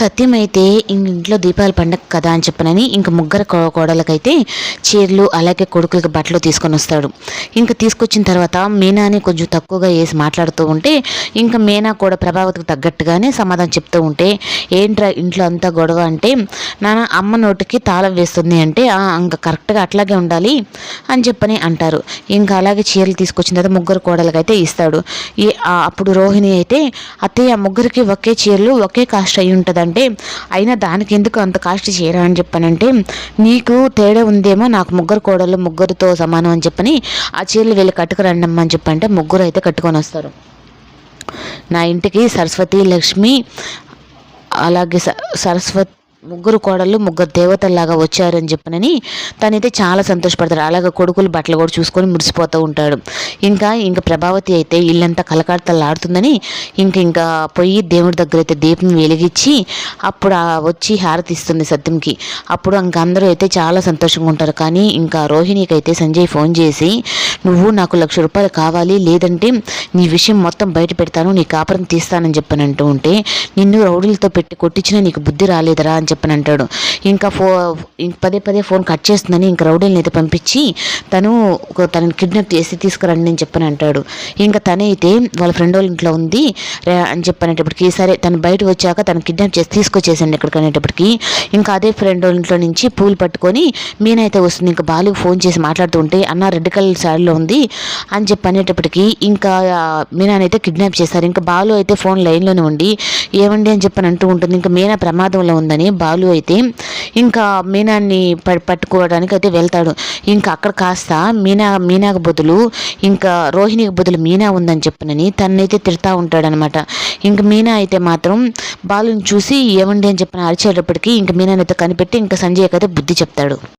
సత్యం అయితే ఇంట్లో దీపావళి పండగ కదా అని చెప్పనని ఇంక ముగ్గురు కో- కోడలకైతే చీరలు అలాగే కొడుకులకి బట్టలు తీసుకొని వస్తాడు. ఇంకా తీసుకొచ్చిన తర్వాత మీనాని కొంచెం తక్కువగా వేసి మాట్లాడుతూ ఉంటే ఇంకా మీనా కూడా ప్రభావతికి తగ్గట్టుగానే సమాధానం చెప్తూ ఉంటే ఏంట్రా ఇంట్లో అంతా గొడవ? అంటే నాన్న అమ్మ నోటికి తాళం వేస్తుంది అంటే ఇంకా కరెక్ట్గా అట్లాగే ఉండాలి అని చెప్పని అంటారు. ఇంకా అలాగే చీరలు తీసుకొచ్చిన తర్వాత ముగ్గురు కోడలకైతే ఇస్తాడు. ఈ అప్పుడు రోహిణి అయితే అత్తయ్య ముగ్గురికి ఒకే చీరలు ఒకే కాస్ట్ అయి అంటే అయినా దానికి ఎందుకు అంత కాస్ట్ చేయరా? అని చెప్పానంటే నీకు తేడా ఉందేమో నాకు ముగ్గురు కోడలు ముగ్గురితో సమానం అని చెప్పని ఆ చీరలు వెళ్ళి కట్టుకురండి అని చెప్పంటే ముగ్గురు అయితే కట్టుకొని వస్తారు. నా ఇంటికి సరస్వతి లక్ష్మి అలాగే స- సరస్వతి ముగ్గురు కోడళ్ళు ముగ్గురు దేవతల్లాగా వచ్చారని చెప్పనని తనైతే చాలా సంతోషపడతాడు. అలాగే కొడుకులు బట్టలు కూడా చూసుకొని మురిసిపోతూ ఉంటాడు. ఇంకా ఇంకా ప్రభావతి అయితే ఇల్లంతా కలకాడతలాడుతుందని ఇంక ఇంకా పోయి దేవుడి దగ్గర అయితే దీపం వెలిగించి అప్పుడు వచ్చి హారతి ఇస్తుంది సత్యంకి. అప్పుడు ఇంక అందరూ అయితే చాలా సంతోషంగా ఉంటారు. కానీ ఇంకా రోహిణికి అయితే సంజయ్ ఫోన్ చేసి నువ్వు నాకు లక్ష రూపాయలు కావాలి లేదంటే నీ విషయం మొత్తం బయట పెడతాను నీ కాపురం తీస్తానని చెప్పని అంటూ ఉంటే నిన్ను రౌడీలతో పెట్టి కొట్టించినా నీకు బుద్ధి రాలేదురా అని చెప్పని అంటాడు ఇంకా ఫో పదే పదే ఫోన్ కట్ చేస్తుందని ఇంకా రౌడీలను అయితే పంపించి తను తనని కిడ్నాప్ చేసి తీసుకురండి అని చెప్పని అంటాడు ఇంకా తనైతే వాళ్ళ ఫ్రెండ్ వాళ్ళ ఇంట్లో ఉంది అని చెప్పనేటప్పటికి సరే తను బయట వచ్చాక తను కిడ్నాప్ చేసి తీసుకొచ్చేసండి ఇక్కడికి అనేటప్పటికి ఇంకా అదే ఫ్రెండ్ వాళ్ళ ఇంట్లో నుంచి పూలు పట్టుకొని మీనైతే వస్తుంది. ఇంకా బాలు ఫోన్ చేసి మాట్లాడుతూ ఉంటే అన్న రెడ్ కలర్ శారీలో ఉంది అని చెప్పి అనేటప్పటికి ఇంకా మీనాని అయితే కిడ్నాప్ చేస్తారు ఇంకా బాలు అయితే ఫోన్ లైన్లోనే ఉండి ఏమండి? అని చెప్పని అంటూ ఉంటుంది. ఇంకా మీనా ప్రమాదంలో ఉందని బాలు అయితే ఇంకా మీనాన్ని ప- పట్టుకోవడానికి అయితే వెళ్తాడు. ఇంకా అక్కడ కాస్త మీనా మీనాకు బదులు ఇంకా రోహిణికి బదులు మీనా ఉందని చెప్పనని తనైతే తిడతా ఉంటాడనమాట. ఇంకా మీనా అయితే మాత్రం బాలుని చూసి ఏమండి? అని చెప్పని అరిచేటప్పటికి ఇంకా మీనాని అయితే కనిపెట్టి ఇంకా సంజయ్కి అయితే బుద్ధి చెప్తాడు.